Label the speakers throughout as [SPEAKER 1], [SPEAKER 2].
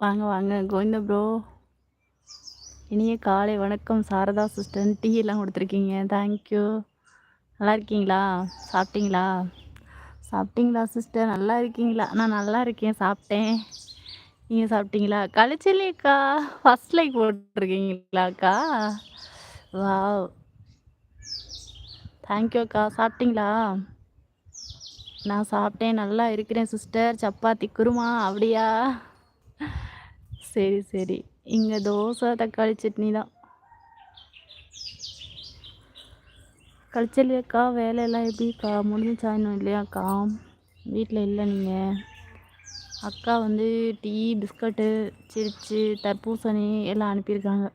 [SPEAKER 1] வாங்க வாங்க. கோவிந்த ப்ரோ இனிய காலை வணக்கம். சாரதா சிஸ்டர் டீ எல்லாம் கொடுத்துருக்கீங்க. தேங்க்யூ நல்லா இருக்கீங்களா? சாப்பிட்டீங்களா? சாப்பிட்டீங்களா சிஸ்டர் நல்லா இருக்கீங்களா? நான் நல்லா இருக்கேன். சாப்பிட்டேன். நீங்கள் சாப்பிட்டீங்களா? கழிச்சிலேக்கா ஃபஸ்ட் லைக் போட்டிருக்கீங்களாக்கா வாவ் தேங்க்யூ அக்கா. சாப்பிட்டீங்களா? நான் சாப்பிட்டேன். நல்லா இருக்கிறேன் சிஸ்டர் சப்பாத்தி குருமா அப்படியா? சரி சரி. இங்கே தோசை தக்காளி சட்னி தான். கழிச்சலையாக்கா வேலையெல்லாம் எப்படிக்கா முடிஞ்சிச்சா இன்னும் இல்லையாக்கா வீட்டில் இல்லை நீங்கள் அக்கா வந்து டீ பிஸ்கட்டு சிரிச்சு தர்பூசணி எல்லாம் அனுப்பியிருக்காங்க.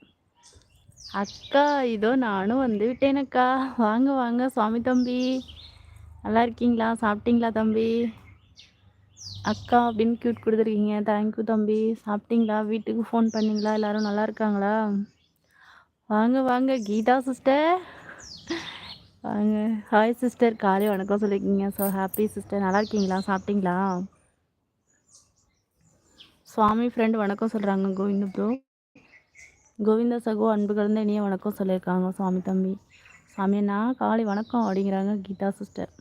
[SPEAKER 1] அக்கா இதோ நானும் வந்து விட்டேனக்கா. வாங்க வாங்க. சுவாமி தம்பி நல்லா இருக்கீங்களா? சாப்பிட்டீங்களா தம்பி? அக்கா அப்படின்னு க்யூட் கொடுத்துருக்கீங்க. தேங்க்யூ தம்பி. சாப்பிட்டீங்களா? வீட்டுக்கு ஃபோன் பண்ணிங்களா? எல்லோரும் நல்லா இருக்காங்களா? வாங்க வாங்க. கீதா சிஸ்டர் வாங்க. ஹாய் சிஸ்டர் காலை வணக்கம் சொல்லியிருக்கீங்க. ஸோ ஹாப்பி சிஸ்டர் நல்லா இருக்கீங்களா? சாப்பிட்டீங்களா? சுவாமி ஃப்ரெண்டு வணக்கம் சொல்கிறாங்க கோவிந்த ப்ரோ கோவிந்த சகோ அன்பு கலந்த இனிய வணக்கம் சொல்லியிருக்காங்க சுவாமி தம்பி. சாமி நான் காலை வணக்கம் அப்படிங்கிறாங்க கீதா சிஸ்டர்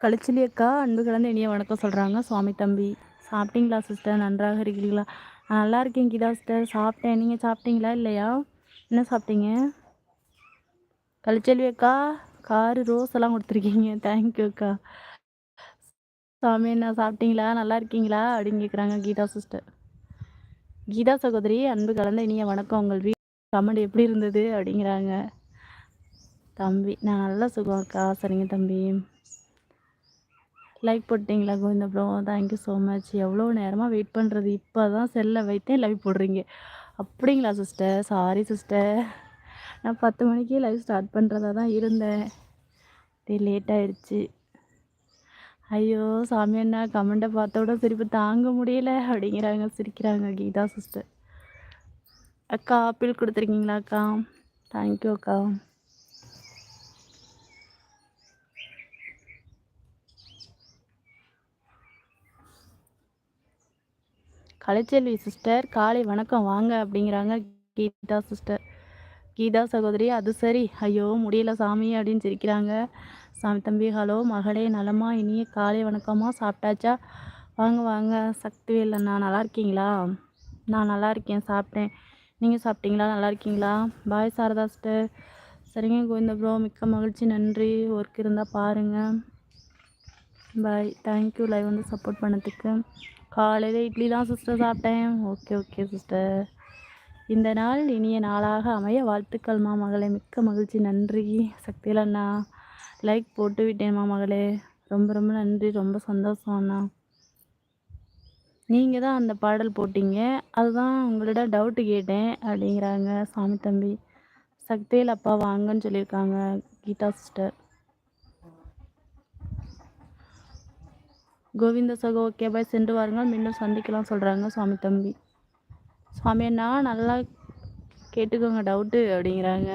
[SPEAKER 1] கழிச்சலி அக்கா அன்பு கலந்து இனிய வணக்கம் சொல்கிறாங்க சுவாமி தம்பி சாப்பிட்டீங்களா சிஸ்டர் நன்றாக இருக்கிறீங்களா நான் நல்லா இருக்கேன் கீதா சிஸ்டர் சாப்பிட்டேன். நீங்கள் சாப்பிட்டீங்களா இல்லையா? என்ன சாப்பிட்டீங்க? கழிச்செல்வி அக்கா காரு ரோஸ் எல்லாம் கொடுத்துருக்கீங்க. தேங்க்யூ அக்கா. சாமி என்ன சாப்பிட்டீங்களா? நல்லா இருக்கீங்களா? அப்படின்னு கேட்குறாங்க கீதா சிஸ்டர் கீதா சகோதரி அன்பு கலந்த இனிய வணக்கம். உங்கள் வீ கமெண்ட் எப்படி இருந்தது? அப்படிங்கிறாங்க. தம்பி நான் நல்லா சுகம் அக்கா. சரிங்க தம்பி. லைக் போட்டிங்களா Govinda bro thank you so much எவ்வளோ நேரமாக வெயிட் பண்ணுறது இப்போ தான் செல்லை வைத்தேன் லைவ் போடுறீங்க. அப்படிங்களா சிஸ்டர் சாரி சிஸ்டர் நான் பத்து மணிக்கே லைவ் ஸ்டார்ட் பண்ணுறதா தான் இருந்தேன். லேட் ஆகிடுச்சு ஐயோ சாமி அண்ணா கமெண்ட்டை பார்த்த விட சிரிப்பு தாங்க முடியல. அப்படிங்கிறாங்க சிரிக்கிறாங்க கீதா சிஸ்டர் அக்கா ஆப்பிள் கொடுத்துருக்கீங்களா அக்கா? தேங்க்யூ அக்கா. கலைச்செல்வி சிஸ்டர் காலை வணக்கம் வாங்க அப்படிங்கிறாங்க கீதா சிஸ்டர் கீதா சகோதரி அது சரி. ஐயோ முடியல சாமி அப்படின்னு சிரிக்கிறாங்க. சாமி தம்பி ஹலோ மகளே நலமா? இனிய காலை வணக்கமாக சாப்பிட்டாச்சா? வாங்க வாங்க. சக்திவேல் இல்லைண்ணா நல்லா இருக்கீங்களா? நான் நல்லா இருக்கேன் சாப்பிட்டேன். நீங்கள் சாப்பிட்டீங்களா? நல்லா இருக்கீங்களா? பாய் சாரதா சிஸ்டர் சரிங்க கோவிந்த ப்ரோ மிக்க மகிழ்ச்சி நன்றி. ஒர்க் இருந்தால் பாருங்கள் பாய் தேங்க்யூ லைவ் வந்து சப்போர்ட் பண்ணதுக்கு. காலையில் இட்லி தான் சிஸ்டர் சாப்பிட்டேன். ஓகே ஓகே சிஸ்டர் இந்த நாள் இனிய நாளாக அமைய வாழ்த்துக்கள் மகளே. மிக்க மகிழ்ச்சி. நன்றி. சக்தியில் அண்ணா லைக் போட்டு விட்டேன் மகளே. ரொம்ப ரொம்ப நன்றி. ரொம்ப சந்தோஷம் அண்ணா. நீங்கள் தான் அந்த பாடல் போட்டிங்க. அதுதான் உங்களோட டவுட்டு கேட்டேன் அப்படிங்கிறாங்க சாமி தம்பி. சக்தியில் அப்பா வாங்கன்னு சொல்லியிருக்காங்க கீதா சிஸ்டர் கோவிந்த சகோ ஓகே பாய் சென்று வாருங்கள் மீண்டும் சந்திக்கலாம் சொல்கிறாங்க சுவாமி தம்பி. சுவாமி என்ன நல்லா கேட்டுக்கோங்க டவுட்டு அப்படிங்கிறாங்க.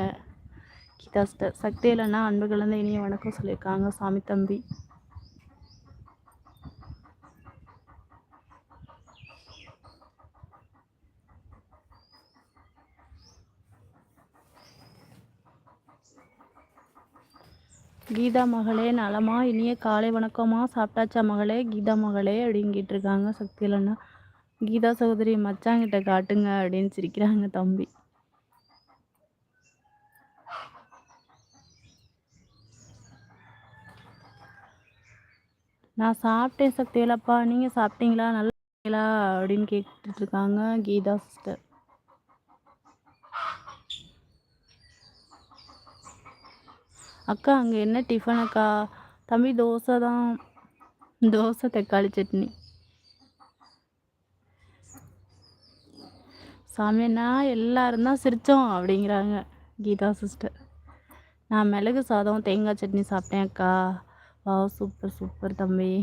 [SPEAKER 1] கீதா சக்தி இல்லைன்னா அன்பு கலந்த இனிய வணக்கம் சொல்லியிருக்காங்க சாமி தம்பி. கீதா மகளே நலமா? இனிய காலை வணக்கமா சாப்பிட்டாச்சா மகளே? கீதா மகளே அப்படின்னு கேட்டிருக்காங்க சக்தி இல்லைன்னா கீதா சகோதரி மச்சாங்கிட்ட காட்டுங்க அப்படின்னு சிரிக்கிறாங்க தம்பி. நான் சாப்பிட்டேன் சக்தியிலப்பா நீங்கள் சாப்பிட்டீங்களா? நல்லா அப்படின்னு கேட்டுட்ருக்காங்க கீதா சிஸ்டர் அக்கா அங்கே என்ன டிஃபன் அக்கா? தம்பி தோசை தான். தோசை தக்காளி சட்னி. சாமியன்னா எல்லாரும் தான் சிரித்தோம் அப்படிங்கிறாங்க கீதா சிஸ்டர் நான் மிளகு சாதம் தேங்காய் சட்னி சாப்பிட்டேன் அக்கா. வா சூப்பர் சூப்பர் தம்பி.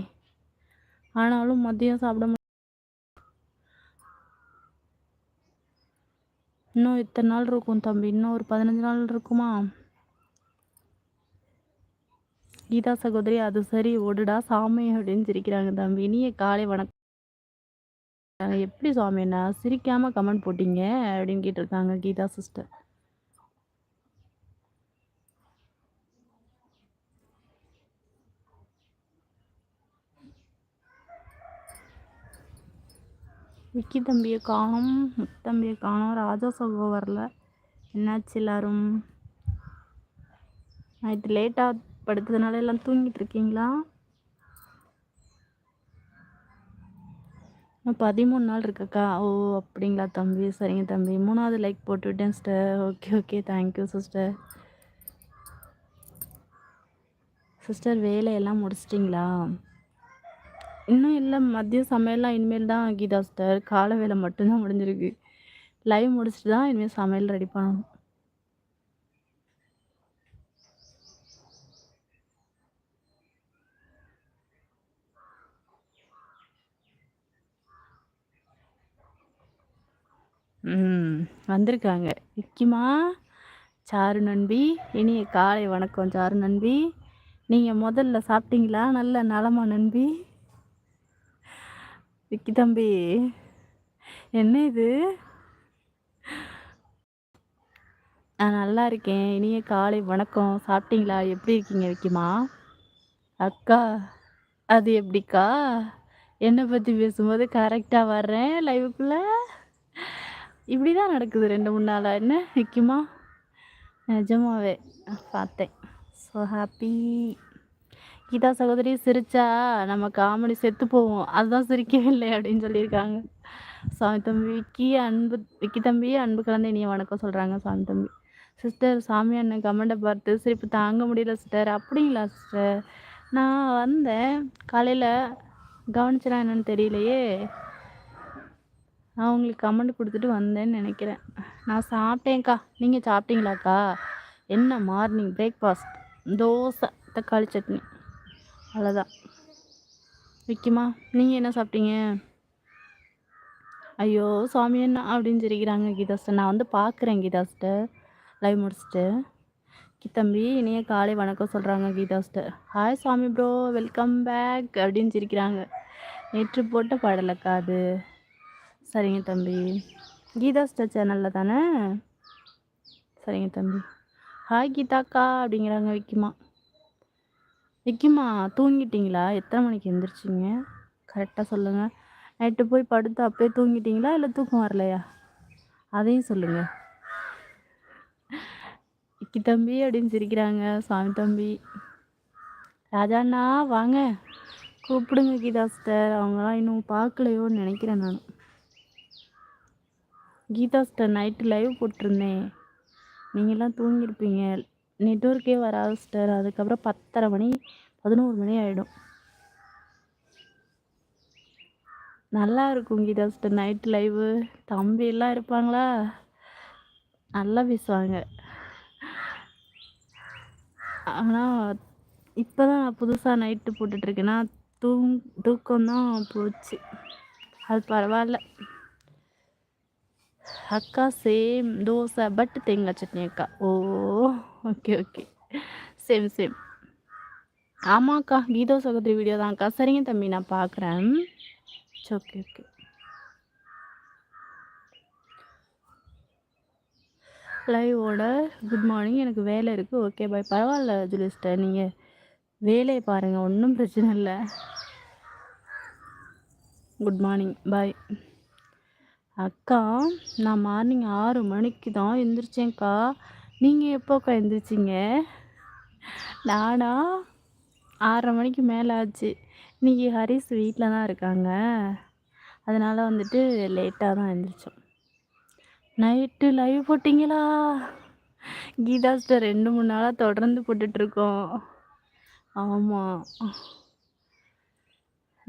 [SPEAKER 1] ஆனாலும் மதியம் சாப்பிட முடியும் இன்னும் இத்தனை நாள் இருக்கும் தம்பி. இன்னும் ஒரு பதினஞ்சு நாள் இருக்குமா? கீதா சகோதரி அது சரி ஓடுடா சாமி அப்படின்னு சிரிக்கிறாங்க தம்பி. இனிய காலை வணக்கம். எப்படி சுவாமி சிரிக்காமல் கமெண்ட் போட்டீங்க? அப்படின்னு கேட்டிருக்காங்க கீதா சிஸ்டர் விக்கி தம்பியை காணும் முத்தம்பியை காணும் ராஜா சகோ வரல என்னாச்சு எல்லாரும்? நைட்டு லேட்டாக படுத்ததுனால எல்லாம் தூங்கிட்டு இருக்கீங்களா பதிமூணு நாள் இருக்கக்கா. ஓ அப்படிங்களா தம்பி. சரிங்க தம்பி. மூணாவது லைக் போட்டு விட்டேன் sister okay okay thank you sister sister வேலையெல்லாம் முடிச்சிட்டிங்களா? இன்னும் இல்லை. மதியம் சமையல்லாம் இனிமேல் தான் கீதா சிஸ்டர் காலை வேலை மட்டும்தான் முடிஞ்சிருக்கு. லைவ் முடிச்சுட்டு தான் இனிமேல் சமையல் ரெடி பண்ணணும். ம் வந்திருக்காங்க. விக்கிமா சாரு நண்பி இனிய காலை வணக்கம் சாரு நண்பி. நீங்கள் முதல்ல சாப்பிட்டீங்களா? நல்ல நலமா நண்பி. விக்கி தம்பி என்ன இது? நான் நல்லா இருக்கேன். இனிய காலை வணக்கம். சாப்பிட்டீங்களா? எப்படி இருக்கீங்க விக்கிமா அக்கா அது எப்படிக்கா? என்னை பற்றி பேசும்போது கரெக்டாக வர்றேன் லைவுக்குள்ளே இப்படி தான் நடக்குது ரெண்டு மூணு நாளாக என்ன? நிற்குமா நிஜமாவே. பார்த்தேன். ஸோ ஹாப்பி கீதா சகோதரி சிரிச்சா நம்ம காமெடி செத்து போவோம். அதுதான் சிரிக்கவே இல்லை அப்படின்னு சொல்லியிருக்காங்க. சாமி தம்பி விக்கி அன்பு விக்கி தம்பி அன்பு கலந்து இனிய வணக்கம் சொல்கிறாங்க சாமி தம்பி. சிஸ்டர் சாமி அண்ணன் கமெண்டை பார்த்து சிரிப்பு தாங்க முடியல சிஸ்டர் அப்படிங்களா சிஸ்டர் நான் வந்தேன். காலையில் கவனிச்சனா என்னன்னு தெரியலையே. நான் உங்களுக்கு கமெண்ட் கொடுத்துட்டு வந்தேன்னு நினைக்கிறேன். நான் சாப்பிட்டேன்க்கா. நீங்கள் சாப்பிட்டீங்களாக்கா? என்ன மார்னிங் பிரேக்ஃபாஸ்ட் தோசை தக்காளி சட்னி. அவ்வளோதான் விற்குமா நீங்கள் என்ன சாப்பிட்டீங்க? ஐயோ சாமி என்ன அப்படின்னு சிரிக்கிறாங்க கீதாஸ்டர். நான் வந்து பார்க்குறேன் கீதாஸ்டர். லைவ் முடிச்சுட்டு. தம்பி இனிய காலை வணக்கம் சொல்கிறாங்க கீதாஸ்டர். Hi Sami bro welcome back அப்படின்னு சிரிக்கிறாங்க. நேற்று போட்ட பாடலக்கா அது? சரிங்க தம்பி. கீதா ஸ்டர் சேனலில் தானே? சரிங்க தம்பி. ஹாய் கீதாக்கா அப்படிங்கிறாங்க விக்கிமா. விக்கிமா தூங்கிட்டீங்களா? எத்தனை மணிக்கு எழுந்திரிச்சிங்க கரெக்டாக சொல்லுங்கள் நைட்டு போய் படுத்து அப்போயே தூங்கிட்டீங்களா? இல்லை தூக்கம் வரலையா? அதையும் சொல்லுங்கள் இக்கி தம்பி அப்படின்னு சிரிக்கிறாங்க. சாமி தம்பி. ராஜாண்ணா வாங்க. கூப்பிடுங்க கீதா சிஸ்டர் அவங்களாம் இன்னும் பார்க்கலையோன்னு நினைக்கிறேன் நான். கீதா நைட்டு லைவ் போட்டிருந்தேன். நீங்களாம் தூங்கியிருப்பீங்க. நெட்ஒர்க்கே வராது சிஸ்டர் அதுக்கப்புறம் பத்தரை மணி பதினோரு மணி ஆகிடும் நல்லா இருக்கும் கீதா சிஸ்டர் நைட் லைவு தம்பியெல்லாம் இருப்பாங்களா? நல்லா பேசுவாங்க. ஆனால் இப்போ தான் நான் புதுசாக நைட்டு போட்டுட்ருக்கேன்னா தூங் தூக்கம் தான் போச்சு. அது பரவாயில்ல. அக்கா சேம் தோசை பட் தேங்காய் சட்னி அக்கா oh okay okay same same ஆமாக்கா கீதோ சகோதரி வீடியோ தான்க்கா சரிங்க தம்பி நான் பார்க்குறேன் ஓகே ஓகே லைவோட குட் மார்னிங் எனக்கு வேலை இருக்குது ஓகே பாய் பரவாயில்ல ஜூலிஸ்டர் நீங்கள் வேலையை பாருங்கள் ஒன்றும் பிரச்சனை இல்லை. குட் மார்னிங் பாய் அக்கா நான் மார்னிங் ஆறு மணிக்கு தான் எந்திரிச்சேன்க்கா. நீங்கள் எப்போக்கா எந்திரிச்சிங்க? நானா? ஆறரை மணிக்கு மேலே ஆச்சு இன்றைக்கி ஹரிஸ் வீட்டில் தான் இருக்காங்க. அதனால் வந்துட்டு லேட்டாக தான் எழுந்திரிச்சோம் நைட்டு லைவ் போட்டிங்களா? கீதா ஸ்டர் ரெண்டு மூணு நாளாக தொடர்ந்து போட்டுட்ருக்கோம் ஆமாம்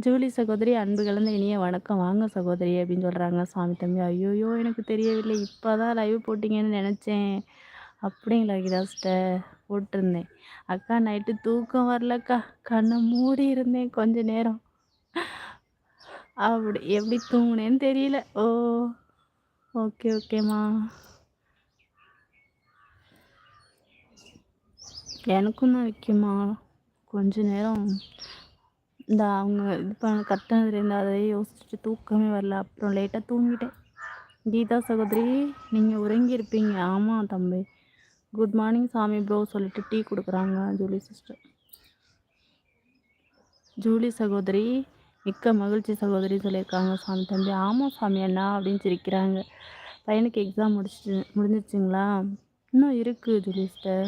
[SPEAKER 1] ஜூலி சகோதரி அன்பு கலந்த இனிய வணக்கம். வாங்க சகோதரி அப்படின்னு சொல்கிறாங்க சாமி தம்பி. ஐயோயோ எனக்கு தெரியவில்லை. இப்போ தான் லைவ் போட்டிங்கன்னு நினச்சேன். அப்படிங்களா கிதாஸ்டர் போட்டிருந்தேன். அக்கா நைட்டு தூக்கம் வரலக்கா. கண்ணை மூடி இருந்தேன் கொஞ்ச நேரம். அப்படி எப்படி தூங்கினேன்னு தெரியல. ஓ ஓகே ஓகேம்மா எனக்கும் தான் வைக்குமா? கொஞ்ச நேரம். இந்த அவங்க இது பண்ண கட்டினதுலேருந்து அதை யோசிச்சுட்டு தூக்கமே வரல. அப்புறம் லேட்டாக தூங்கிட்டேன். கீதா சகோதரி நீங்கள் உறங்கியிருப்பீங்க ஆமாம் தம்பி. குட் மார்னிங் சாமி ப்ரோ சொல்லிட்டு டீ கொடுக்குறாங்க ஜூலி சிஸ்டர் ஜூலி சகோதரி மிக்க மகிழ்ச்சி சகோதரி சொல்லியிருக்காங்க சாமி தம்பி. ஆமாம் சாமி அண்ணா அப்படின்னு சிரிக்கிறாங்க. பையனுக்கு எக்ஸாம் முடிச்சு முடிஞ்சிருச்சுங்களா? இன்னும் இருக்குது ஜூலி சிஸ்டர்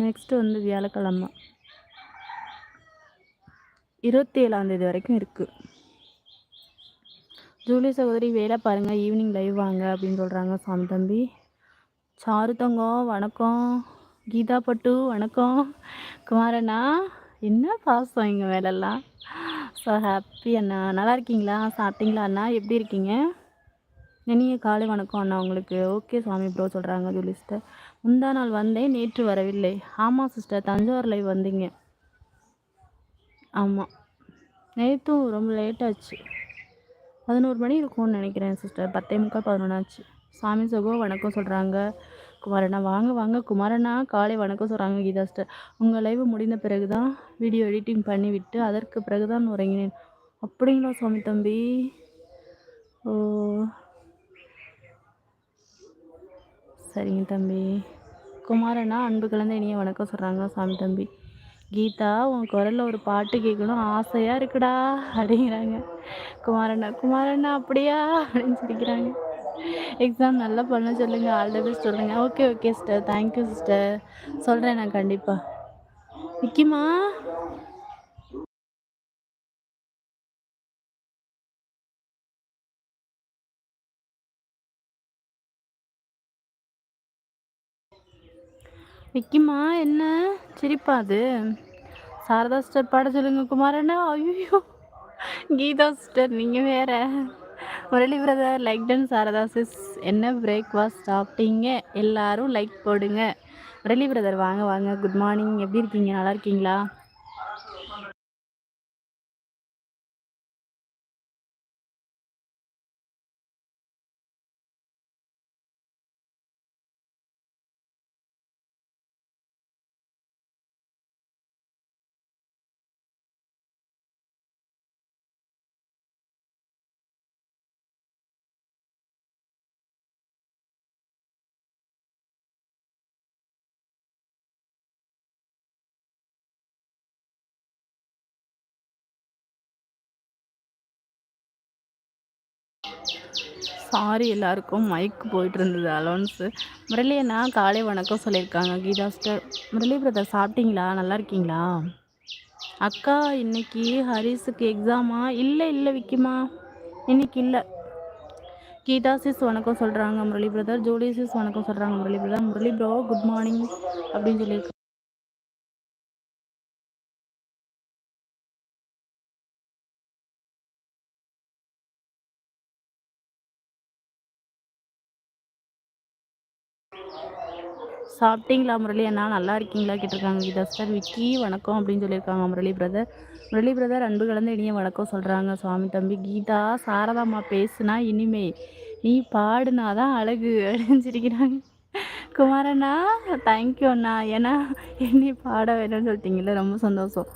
[SPEAKER 1] நெக்ஸ்ட்டு வந்து வியாழக்கிழமை. இருபத்தி ஏழாந்தேதி வரைக்கும் இருக்குது ஜூலி சகோதரி வேலை பாருங்கள் ஈவினிங் லைவ் வாங்க அப்படின்னு சொல்கிறாங்க சாமி தம்பி. சாரு தங்கம் வணக்கம். கீதா பட்டு வணக்கம். குமாரண்ணா என்ன பாசம் எங்கள் வேலைலாம் ஸோ ஹாப்பி அண்ணா. நல்லா இருக்கீங்களா? சாப்பிட்டீங்களா அண்ணா? எப்படி இருக்கீங்க? நீங்கள் காலை வணக்கம் அண்ணா உங்களுக்கு. ஓகே சாமி ப்ரோ சொல்கிறாங்க ஜூலி சிஸ்டர் முந்தா நாள் வந்தேன் நேற்று வரவில்லை. ஆமாம் சிஸ்டர் தஞ்சாவூர் லைவ் வந்தீங்க. ஆமாம் நேற்றும் ரொம்ப லேட்டாச்சு பதினோரு மணி இருக்கும்னு நினைக்கிறேன் சிஸ்டர் பத்தே முக்கால் பதினொன்றாச்சு சாமி சகோ வணக்கம் சொல்கிறாங்க குமாரண்ணா வாங்க வாங்க. குமாரண்ணா காலை வணக்கம் சொல்கிறாங்க கீதா சிஸ்டர் உங்கள் லைவ் முடிந்த பிறகு தான் வீடியோ எடிட்டிங் பண்ணி விட்டு அதற்கு பிறகு தான் உறங்கினேன். அப்படிங்களா சுவாமி தம்பி? ஓ. சரிங்க தம்பி. குமாரண்ணா அன்பு கலந்த இனிய வணக்கம் சொல்கிறாங்க சாமி தம்பி. கீதா உன் குரலில் ஒரு பாட்டு கேட்கணும் ஆசையாக இருக்குடா அப்படிங்கிறாங்க. குமாரண்ணா குமாரண்ணா அப்படியா அப்படின்னு சொல்லிக்கிறாங்க எக்ஸாம் நல்லா பண்ண சொல்லுங்கள் ஆல் த பெஸ்ட் சொல்லுங்கள் okay okay sister thank you sister சொல்கிறேன் நான் கண்டிப்பாக விக்கிமா விக்கிமா என்ன? சிரிப்பா அது. சாரதா சிஸ்டர் பாட சொல்லுங்க குமாரண்ணா. ஐயோ கீதா சிஸ்டர் நீங்கள் வேற. Murali brother like done Saradha sis என்ன பிரேக்ஃபாஸ்ட் சாப்பிட்டீங்க? எல்லாரும் லைக் போடுங்க. முரளி பிரதர் வாங்க வாங்க. குட் மார்னிங் எப்படி இருக்கீங்க? நல்லா இருக்கீங்களா? சாரி எல்லாருக்கும் மைக் போயிட்டு இருந்தது அலோன்ஸு முரளியண்ணா காலை வணக்கம் சொல்லியிருக்காங்க. கீதா ஸ்டர் முரளி பிரதர் சாப்பிட்டீங்களா? நல்லா இருக்கீங்களா? அக்கா இன்னைக்கு ஹரிஸுக்கு எக்ஸாமா இல்லை இல்லை விக்கிமா? இன்னைக்கு இல்லை. கீதா சிஸ் வணக்கம் சொல்கிறாங்க முரளி பிரதர் ஜோடி சிஸ் வணக்கம் சொல்கிறாங்க Murali brother Murali bro good morning அப்படின்னு சொல்லியிருக்காங்க. சாப்பிட்டீங்களா முரளி? அண்ணா நல்லா இருக்கீங்களா? கேட்டிருக்காங்க. கீதா சார் விக்கி வணக்கம் அப்படின்னு சொல்லியிருக்காங்க முரளி பிரதர் முரளி பிரதர் அன்பு கலந்து இனிய வணக்கம் சொல்கிறாங்க சுவாமி தம்பி. கீதா சாரதாம்மா பேசுனா இனிமே நீ பாடுனா தான் அழகு அழிஞ்சிருக்கிறாங்க குமாரண்ணா தேங்க்யூ அண்ணா. ஏன்னா என்னை பாட வேணும்னு சொல்லிட்டீங்களே ரொம்ப சந்தோஷம்.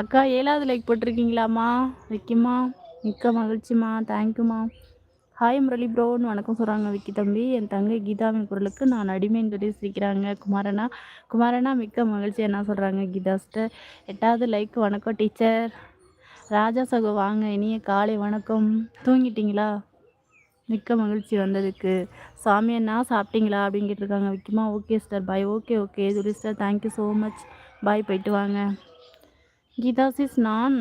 [SPEAKER 1] அக்கா ஏழாவது லைக் போட்டிருக்கீங்களாம்மா? விக்கிம்மா மிக்க மகிழ்ச்சிம்மா. தேங்க்யூம்மா ஹாய் முரளி ப்ரோன்னு வணக்கம் சொல்கிறாங்க விக்கி தம்பி. என் தங்கை கீதாவின் குரலுக்கு நான் அடிமைன்னு சொல்லி சிரிக்கிறாங்க குமாரனா குமாரனா மிக்க மகிழ்ச்சி என்ன சொல்கிறாங்க கீதாஸ்டர் எட்டாவது லைக் வணக்கம் டீச்சர் ராஜா சகோ வாங்க. இனிய காலை வணக்கம். தூங்கிட்டீங்களா? மிக்க மகிழ்ச்சி வந்ததுக்கு. சாமி என்ன சாப்பிட்டீங்களா? அப்படின்னு கேட்டிருக்காங்க விக்கிமா okay sir bye okay okay துரி sir thank you so much bye போயிட்டு வாங்க. கீதா சிஸ் நான்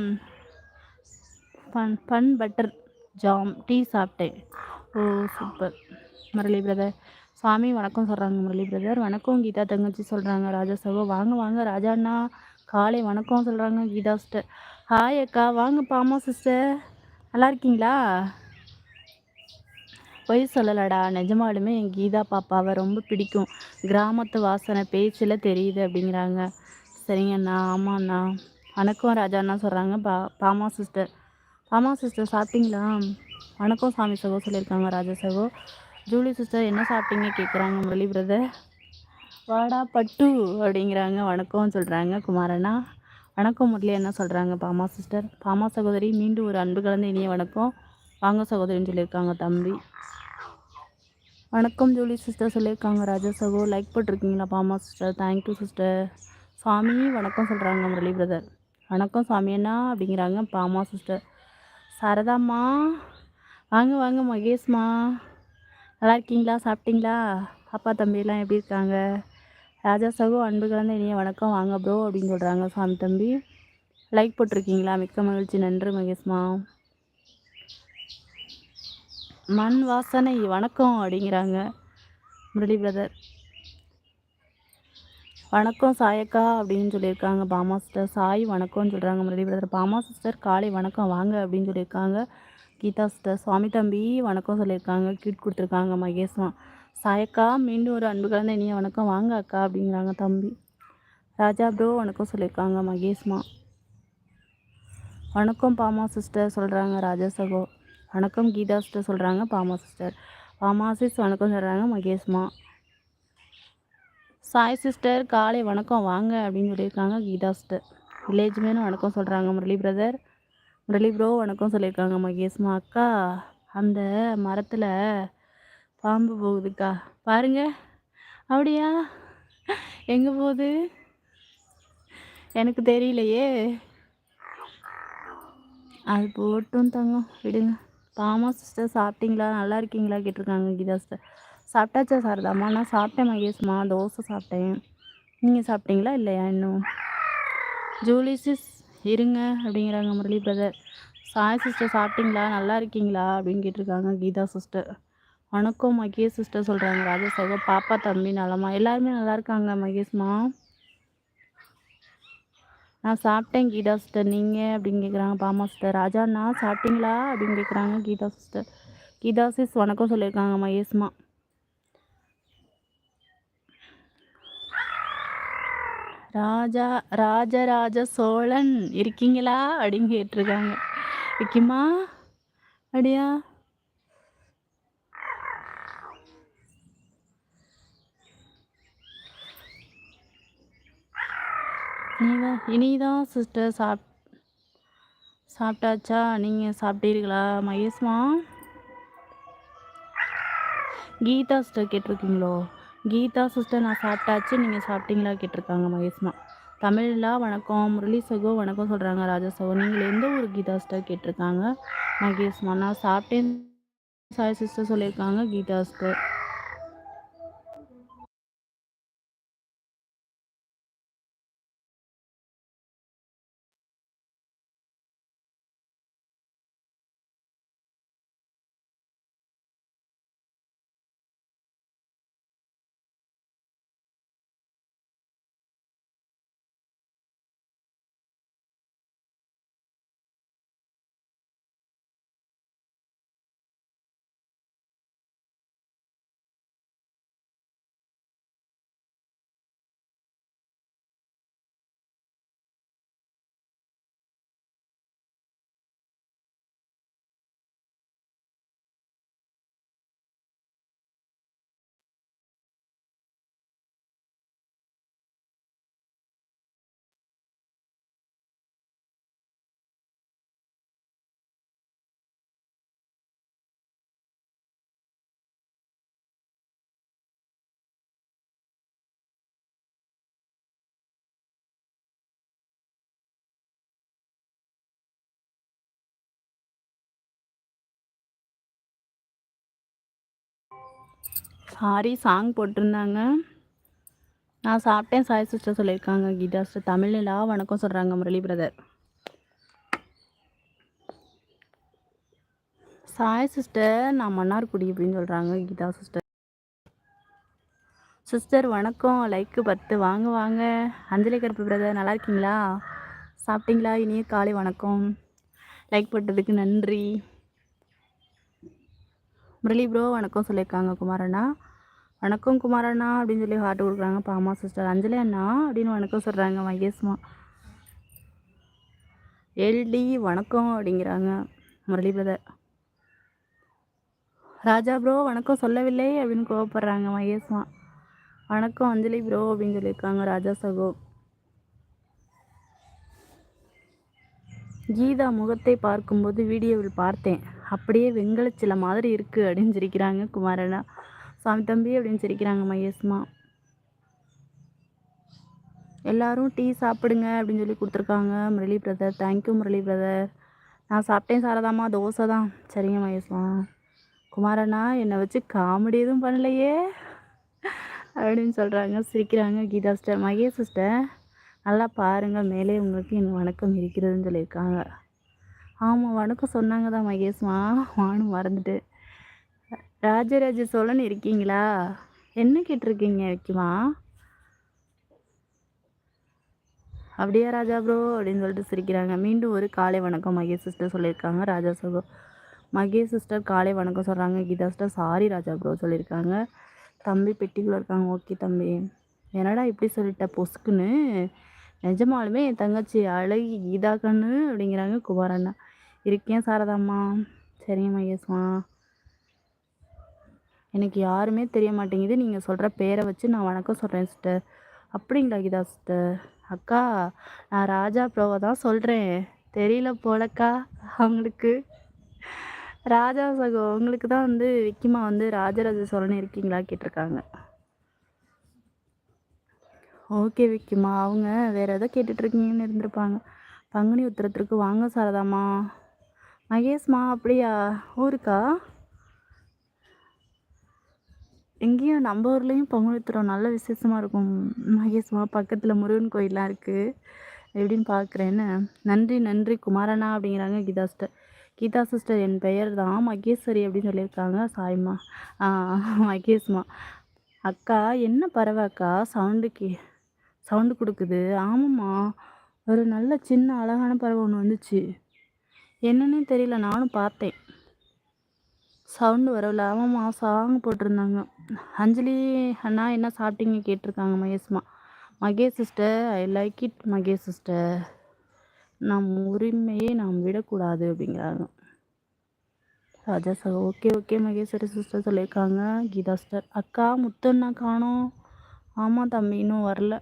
[SPEAKER 1] bun bun butter jam tea சாப்பிட்டேன். ஓ சூப்பர் முரளி பிரதர் சாமி வணக்கம் சொல்கிறாங்க முரளி பிரதர் வணக்கம் கீதா தங்கச்சி சொல்கிறாங்க ராஜா சகோ. வாங்க வாங்க ராஜா அண்ணா. காலை வணக்கம் சொல்கிறாங்க கீதா சிஸ்டர் ஹாய் அக்கா. வாங்க பாமா சிஸ்டர் நல்லா இருக்கீங்களா? பொய் சொல்லலடா. நிஜமாலுமே என் கீதா பாப்பாவை ரொம்ப பிடிக்கும். கிராமத்து வாசனை பேச்சில் தெரியுது அப்படிங்கிறாங்க. சரிங்கண்ணா ஆமாண்ணா வணக்கம் ராஜா அண்ணா சொல்கிறாங்க பா பாமா சிஸ்டர் ஆமாம் சிஸ்டர் சாப்பிட்டீங்களா? வணக்கம் சாமி சகோ சொல்லியிருக்காங்க ராஜா சகோ. ஜூலி சிஸ்டர் என்ன சாப்பிட்டீங்க? கேட்குறாங்க முரளி பிரதர் வாடா பட்டு அப்படிங்கிறாங்க வணக்கம் சொல்கிறாங்க குமாரண்ணா வணக்கம் முரளி என்ன சொல்கிறாங்க பாமா சிஸ்டர் பாமா சகோதரி மீண்டும் ஒரு அன்பு கலந்த இனிய வணக்கம். வாங்க சகோதரின்னு சொல்லியிருக்காங்க தம்பி. வணக்கம் ஜூலி சிஸ்டர் சொல்லியிருக்காங்க ராஜா சகோ. லைக் போட்டிருக்கீங்களா Bama sister thank you sister Sami வணக்கம் சொல்கிறாங்க முரளி பிரதர் வணக்கம் சாமி அண்ணா அப்படிங்கிறாங்க பாமா சிஸ்டர் சரதாம்மா. வாங்க வாங்க மகேஷ்மா. நல்லா இருக்கீங்களா சாப்பிட்டீங்களா? அப்பா தம்பியெல்லாம் எப்படி இருக்காங்க? ராஜா சகோ அன்பு கலந்த இனிய வணக்கம். வாங்க ப்ரோ அப்படின்னு சொல்கிறாங்க சாமி தம்பி. லைக் போட்டிருக்கீங்களா? மிக்க மகிழ்ச்சி. நன்றி மகேஷ்மா. மண் வாசனை. வணக்கம் அப்படிங்கிறாங்க. முரளி பிரதர் வணக்கம் சாயக்கா அப்படின்னு சொல்லியிருக்காங்க. பாமா சிஸ்டர் சாய் வணக்கம்னு சொல்கிறாங்க முரளி பிரதர் பாமா சிஸ்டர் காலை வணக்கம் வாங்க அப்படின்னு சொல்லியிருக்காங்க. கீதா சிஸ்டர் சுவாமி தம்பி வணக்கம் சொல்லியிருக்காங்க. கிட் கொடுத்துருக்காங்க மகேஷ்மா. சாயக்கா மீண்டும் ஒரு அன்பு கலந்த இனிய வணக்கம் வாங்க அக்கா அப்படிங்கிறாங்க தம்பி. ராஜா ப்ரோ வணக்கம் சொல்லியிருக்காங்க மகேஷ்மா. வணக்கம் பாமா சிஸ்டர் சொல்கிறாங்க ராஜா சகோ. வணக்கம் கீதா சிஸ்டர் சொல்கிறாங்க பாமா சிஸ்டர். பாமா சிஸ் வணக்கம் சொல்கிறாங்க மகேஷ்மா. சாய் சிஸ்டர் காலை வணக்கம். வாங்க அப்படின்னு சொல்லியிருக்காங்க. கீதா சிஸ்டர். வில்லேஜ் மேனும் வணக்கம் சொல்கிறாங்க முரளி பிரதர் முரளி ப்ரோ வணக்கம் சொல்லியிருக்காங்க மகேஷ்மா அக்கா அந்த மரத்தில் பாம்பு போகுதுக்கா. பாருங்க. அப்படியா? எங்கே போகுது? எனக்கு தெரியலையே. அது போட்டும் தங்கம். விடுங்க. பாமா சிஸ்டர் சாப்பிட்டீங்களா? நல்லா இருக்கீங்களா? கேட்டிருக்காங்க கீதா சிஸ்டர். சாப்பிட்டாச்சா சாரதாம்மா நான் சாப்பிட்டேன் மகேஷ்மா. தோசை சாப்பிட்டேன். நீங்கள் சாப்பிட்டீங்களா இல்லையா இன்னும்? ஜூலி சிஸ் இருங்க அப்படிங்கிறாங்க முரளி பிரதர் சாய் சிஸ்டர் சாப்பிட்டீங்களா? நல்லா இருக்கீங்களா? அப்படின்னு கேட்டிருக்காங்க கீதா சிஸ்டர் வணக்கம் மகேஷ் சிஸ்டர் சொல்கிறாங்க ராஜசேகர் பாப்பா தம்பி நலமா? எல்லாருமே நல்லா இருக்காங்க மகேஷ்மா? நான் சாப்பிட்டேன் கீதா சிஸ்டர் நீங்கள் அப்படின்னு கேட்குறாங்க பாமா சிஸ்டர் ராஜா நான் சாப்பிட்டீங்களா? அப்படின்னு கேட்குறாங்க கீதா சிஸ்டர் கீதா சிஸ் வணக்கம் சொல்லியிருக்காங்க மகேஷ்மா. ராஜா ராஜராஜ சோழன் இருக்கீங்களா? அப்படின்னு கேட்டிருக்காங்க. விக்கிமா அப்படியா நீதான் இனிதான் சிஸ்டர் சாப் சாப்பிட்டாச்சா? நீங்கள் சாப்பிட்டீர்களா மகேஷ்மா? கீதா சிஸ்டர் கேட்டிருக்கீங்களோ? கீதா சிஸ்டர் நான் சாப்பிட்டாச்சு. நீங்கள் சாப்பிட்டீங்களா? கேட்டிருக்காங்க மகேஷ்மா. தமிழ்லா வணக்கம் முரளி சகோ வணக்கம் சொல்கிறாங்க ராஜா சகோ நீங்கள் எந்த ஊர் கீதா சிஸ்டர்? கேட்டிருக்காங்க மகேஷ்மா. நான் சாப்பிட்டேன் சாய் சிஸ்டர் சொல்லியிருக்காங்க கீதா சிஸ்டர். சாரி சாங் போட்டிருந்தாங்க. நான் சாப்பிட்டேன் சாய் சிஸ்டர் சொல்லியிருக்காங்க கீதா சிஸ்டர் தமிழ்லா வணக்கம் சொல்கிறாங்க முரளி பிரதர் சாய் சிஸ்டர் நான் மன்னார்குடி அப்படின்னு சொல்கிறாங்க கீதா சிஸ்டர் சிஸ்டர் வணக்கம். லைக்கு பத்து வாங்க வாங்க. அஞ்சலி கருப்பு பிரதர் நல்லா இருக்கீங்களா? சாப்பிட்டீங்களா? இனிய காலை வணக்கம். லைக் போட்டதுக்கு நன்றி. முரளி ப்ரோ வணக்கம் சொல்லியிருக்காங்க குமாரண்ணா வணக்கம் குமாரண்ணா அப்படின்னு சொல்லி ஹார்ட் கொடுக்குறாங்க. பாமா சிஸ்டர் அஞ்சலி அண்ணா அப்படின்னு வணக்கம் சொல்கிறாங்க மகேஷ்மா எல்டி வணக்கம் அப்படிங்கிறாங்க. முரளி பிரதர் ராஜா ப்ரோ வணக்கம் சொல்லவில்லை அப்படின்னு கோவப்படுறாங்க. மகேஷ்மா வணக்கம் அஞ்சலி ப்ரோ அப்படின்னு சொல்லியிருக்காங்க ராஜா சகோ. கீதா முகத்தை பார்க்கும்போது வீடியோவில் பார்த்தேன். அப்படியே வெங்கலச்சில மாதிரி இருக்குது அப்படின்னு சிரிக்கிறாங்க குமாரனா சாமி தம்பி அப்படின்னு சிரிக்கிறாங்க மகேஷ்மா எல்லோரும் டீ சாப்பிடுங்க அப்படின்னு சொல்லி கொடுத்துருக்காங்க Murali brother thank you Murali brother நான் சாப்பிட்டேன் சாரதாம்மா தோசை தான் சரிங்க மகேஷ்மா குமாரண்ணா என்னை வச்சு காமெடி எதுவும் பண்ணலையே. அப்படின்னு சொல்கிறாங்க சிரிக்கிறாங்க கீதா சிஸ்டர் மகேஷ் சிஸ்டர் நல்லா பாருங்கள் மேலே உங்களுக்கு என் வணக்கம் இருக்கிறதுன்னு சொல்லியிருக்காங்க. ஆமாம் வணக்கம் சொன்னாங்க தான் மகேஷ்மா வானும் மறந்துட்டு ராஜராஜ சோழன் இருக்கீங்களா? என்ன கேட்டிருக்கீங்க வைக்குமா? அப்படியா ராஜா ப்ரோ அப்படின்னு சொல்லிட்டு சிரிக்கிறாங்க. மீண்டும் ஒரு காலை வணக்கம் மகேஷ் சிஸ்டர் சொல்லியிருக்காங்க. ராஜா சகோ மகேஷ் சிஸ்டர் காலை வணக்கம் சொல்கிறாங்க Geetha sister sorry Raja bro சொல்லியிருக்காங்க. தம்பி பெட்டிக்குள்ளே இருக்காங்க. ஓகே தம்பி. என்னடா இப்படி சொல்லிட்ட? பொசுக்குன்னு. நிஜமாலுமே என் தங்கச்சி அழகி கீதா கண்ணு அப்படிங்கிறாங்க குமாரண்ணா இருக்கேன் சாரதாம்மா. சரிங்க மகேஷ்மா. எனக்கு யாருமே தெரிய மாட்டேங்குது. நீங்கள் சொல்கிற பேரை வச்சு நான் வணக்கம் சொல்கிறேன் சிஸ்டர் அப்படிங்களா கீதா சிஸ்டர் அக்கா நான் ராஜா ப்ரோவை தான் சொல்கிறேன் தெரியல போலக்கா அவங்களுக்கு. ராஜா சகோ உங்களுக்கு தான் வந்து விக்கிமா வந்து ராஜராஜ சோழன் இருக்கீங்களா கேட்டிருக்காங்க. ஓகே விக்கிமா. அவங்க வேறு எதோ கேட்டுட்ருக்கீங்கன்னு இருந்திருப்பாங்க. பங்குனி உத்திரத்திற்கு வாங்க சாரதாம்மா. மகேஷ்மா அப்படியா? ஊருக்கா? எங்கேயும் நம்ம ஊர்லேயும் பொங்கல் உத்திரம் நல்ல விசேஷமாக இருக்கும். மகேஷ்மா பக்கத்தில் முருகன் கோயிலாக இருக்குது எப்படின்னு பார்க்குறேன்னு நன்றி நன்றி. குமாரண்ணா அப்படிங்கிறாங்க கீதா சிஸ்டர் கீதா சிஸ்டர் என் பெயர் தான் மகேஸ்வரி அப்படின்னு சொல்லியிருக்காங்க. சாய்மா. மகேஷ்மா. அக்கா என்ன பறவை அக்கா? சவுண்டுக்கு சவுண்டு கொடுக்குது. ஆமாம்மா. ஒரு நல்ல சின்ன அழகான பறவை ஒன்று வந்துச்சு. என்னன்னே தெரியல. நானும் பார்த்தேன். சவுண்டு வரவில்லை. ஆமாம்மா. சாங் போட்டிருந்தாங்க. அஞ்சலி அண்ணா என்ன சாப்பிட்டீங்க கேட்டிருக்காங்க மகேஷ்மா. Mahesh sister I like it Mahesh sister நம் உரிமையை நாம் விடக்கூடாது அப்படிங்கிறாங்க. Raja sir okay okay Maheswari sister சொல்லியிருக்காங்க. கீதா சிஸ்டர் அக்கா முத்தண்ணா காணோம். ஆமாம் தம்பி இன்னும் வரல.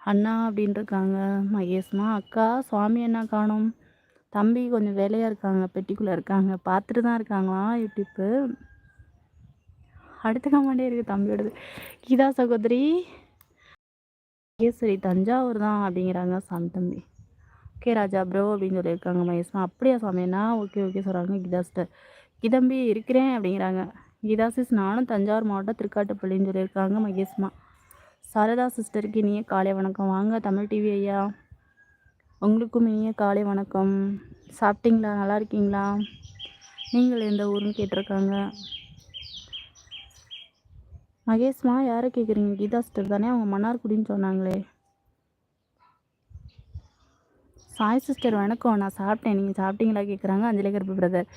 [SPEAKER 1] அண்ணா அப்படின்ட்டுருக்காங்க மகேஷ்மா அக்கா சுவாமி அண்ணா காணும். தம்பி கொஞ்சம் வேலையாக இருக்காங்க பெட்டிக்குள்ளே இருக்காங்க. பார்த்துட்டு தான் இருக்காங்களா யூடியூப்பு. அடுத்த கமாண்டே இருக்குது தம்பியோடது. கீதா சகோதரி. மகேஸ்வரி தஞ்சாவூர் தான் அப்படிங்கிறாங்க சாமி தம்பி. ஓகே ராஜா ப்ரோ அப்படின்னு சொல்லியிருக்காங்க மகேஷ்மா. அப்படியா சாமிண்ணா ஓகே ஓகே சொல்கிறாங்க கீதா சிஸ்டர் கிதம்பி இருக்கிறேன் அப்படிங்கிறாங்க. கீதா சிஸ் நானும் தஞ்சாவூர் மாவட்டம் திருக்காட்டுப்பள்ளின்னு சொல்லியிருக்காங்க மகேஷ்மா. சாரதா சிஸ்டருக்கு இனிய காலை வணக்கம். வாங்க தமிழ் டிவி ஐயா. உங்களுக்கும் இனிய காலை வணக்கம். சாப்பிட்டீங்களா? நல்லா இருக்கீங்களா? நீங்கள் எந்த ஊருன்னு கேட்டிருக்காங்க. மகேஷ்மா யாரை கேட்குறீங்க கீதா சிஸ்டர் தானே? அவங்க மன்னார்குடின்னு சொன்னாங்களே. சாய் சிஸ்டர் வணக்கம். நான் சாப்பிட்டேன். நீங்கள் சாப்பிட்டீங்களா கேட்குறாங்க அஞ்சலி கருப்பு பிரதர்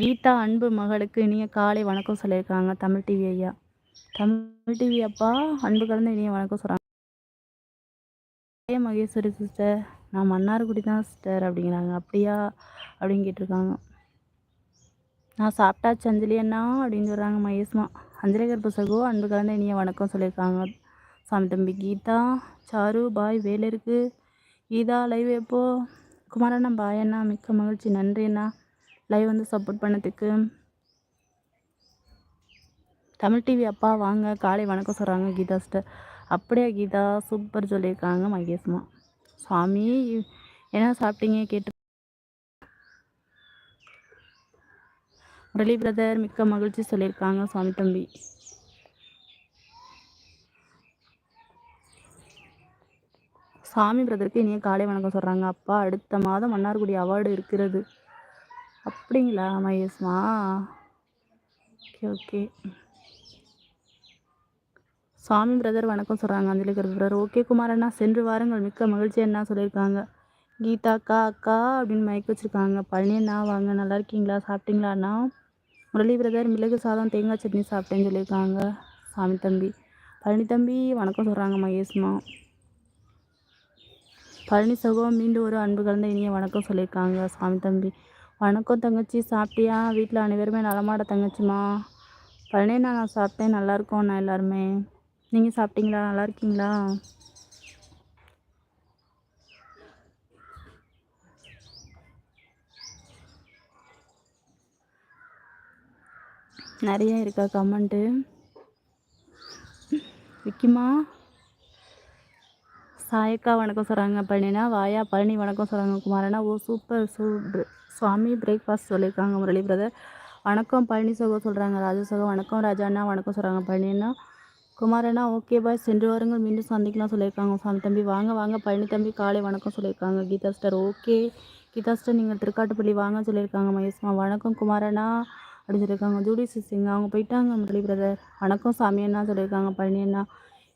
[SPEAKER 1] கீதா அன்பு மகளுக்கு இனிய காலை வணக்கம் சொல்லியிருக்காங்க தமிழ் டிவி ஐயா. தமிழ் டிவி அப்பா அன்பு கலந்த இனிய வணக்கம் சொல்கிறாங்க ஏ மகேஸ்வரி சிஸ்டர் நான் மன்னார்குடி தான் சிஸ்டர் அப்படிங்கிறாங்க. அப்படியா? அப்படின்னு கேட்டிருக்காங்க. நான் சாப்பிட்டாச்சு அஞ்சலி அண்ணா அப்படின்னு சொல்கிறாங்க மகேஷ்மா. அஞ்சலி கருப்பு அன்பு கலந்த இனிய வணக்கம் சொல்லியிருக்காங்க. சாமி தம்பி கீதா சாரு பாய் வேலை இருக்குது கீதா லைவ் எப்போ? குமாரண்ணா பாய் அண்ணா மிக்க மகிழ்ச்சி. நன்றி அண்ணா. லைவ் வந்து சப்போர்ட் பண்ணதுக்கு. தமிழ் டிவி அப்பா வாங்க. காலை வணக்கம் சொல்கிறாங்க கீதா சிஸ்டர் அப்படியே கீதா? சூப்பர் சொல்லியிருக்காங்க மகேஷ்மா. சாமி என்ன சாப்பிட்டீங்க? கேட்டு முரளி பிரதர் மிக்க மகிழ்ச்சி சொல்லியிருக்காங்க சுவாமி தம்பி. சாமி பிரதருக்கு இனிய காலை வணக்கம் சொல்கிறாங்க அப்பா அடுத்த மாதம் மன்னார்குடி அவார்டு இருக்கிறது. அப்படிங்களா மகேஷ்மா? Okay okay. சாமி பிரதர் வணக்கம் சொல்கிறாங்க அஞ்சலிகர் பிரதர். ஓகே குமார் அண்ணா சென்று வாருங்கள். மிக்க மகிழ்ச்சி என்ன சொல்லியிருக்காங்க. கீதா அக்கா அக்கா அப்படின்னு மயக்க வச்சுருக்காங்க. பழனி அண்ணா வாங்க நல்லா இருக்கீங்களா? சாப்பிட்டீங்களா அண்ணா? முரளி பிரதர் மிளகு சாதம் தேங்காய் சட்னி சாப்பிட்டேன்னு சொல்லியிருக்காங்க. சாமி தம்பி. பழனி தம்பி வணக்கம் சொல்கிறாங்க மகேஷ்மா. பழனி சகோ மீண்டும் ஒரு அன்பு கலந்த இனிய வணக்கம் சொல்லியிருக்காங்க சாமி தம்பி. வணக்கம் தங்கச்சி சாப்பிட்டியா? வீட்டில் அனைவருமே நலமாட தங்கச்சிம்மா. பழனி நான் சாப்பிட்டேன் நல்லாயிருக்கோம் நான் எல்லாருமே. நீங்கள் சாப்பிட்டீங்களா? நல்லா இருக்கீங்களா? நிறைய இருக்கா கமெண்ட்டு விக்கிமா? சாயக்கா வணக்கம் சொல்கிறாங்க பழனினா வாயா பழனி வணக்கம் சொல்கிறாங்க குமாரனா ஓ சூப்பர் சூ சுவாமி பிரேக்ஃபாஸ்ட் சொல்லியிருக்காங்க முரளி பிரதர் வணக்கம் பழனி சகோ சொல்கிறாங்க ராஜு வணக்கம் ராஜா அண்ணா வணக்கம் சொல்கிறாங்க பழனினா. குமாரண்ணா ஓகே பாய் சென்று வாருங்கள் மீண்டும் சந்திக்கலாம் சொல்லியிருக்காங்க சாமி தம்பி. வாங்க வாங்க பழனி தம்பி காலை வணக்கம் சொல்லியிருக்காங்க கீதாஸ்டர் ஓகே கீதாஸ்டர் நீங்கள் திருக்காட்டுப்பள்ளி வாங்க சொல்லியிருக்காங்க மகேஷ்மா. வணக்கம் குமாரண்ணா அப்படின்னு சொல்லியிருக்காங்க. ஜூடி சிங் அவங்க போயிட்டாங்க. முரளி பிரதர் வணக்கம் சாமி அண்ணா சொல்லியிருக்காங்க. பழனி அண்ணா.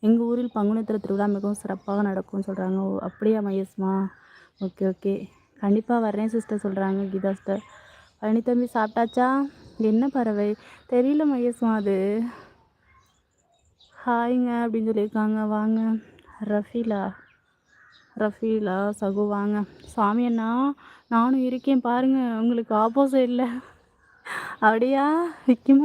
[SPEAKER 1] எங்கள் ஊரில் பங்குனித்திர திருவிழா மிகவும் சிறப்பாக நடக்கும்னு சொல்கிறாங்க ஓ அப்படியா மகேஷ்மா? Okay okay. கண்டிப்பாக வர்றேன் சிஸ்டர் சொல்கிறாங்க கீதா சிஸ்டர் பழனி தம்பி சாப்பிட்டாச்சா? என்ன பறவை? தெரியல மகேஷ்மா அது. ஹாய்ங்க அப்படின்னு சொல்லியிருக்காங்க. வாங்க. ரஃபீலா. ரஃபீலா சகு வாங்க. சாமி அண்ணா நானும் இருக்கேன். பாருங்கள் உங்களுக்கு ஆப்போசிட்டில் அப்படியா விற்குமா